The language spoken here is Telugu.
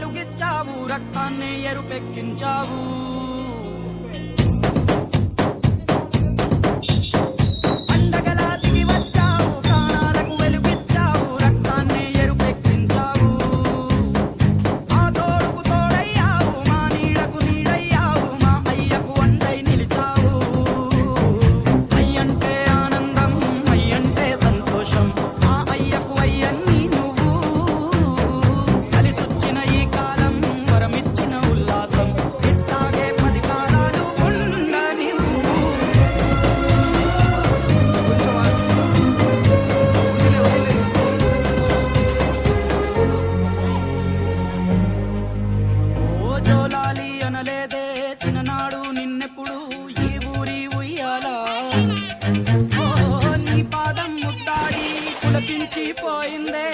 వెలుగిచ్చావు రక్తాన్ని ఎరుపెక్కించావు. వినలేదే చిన్ననాడు నిన్నెప్పుడు ఈ ఊరి ఉయ్యాలా. నీ పాదం ముట్టాడి పులకించి పోయిందే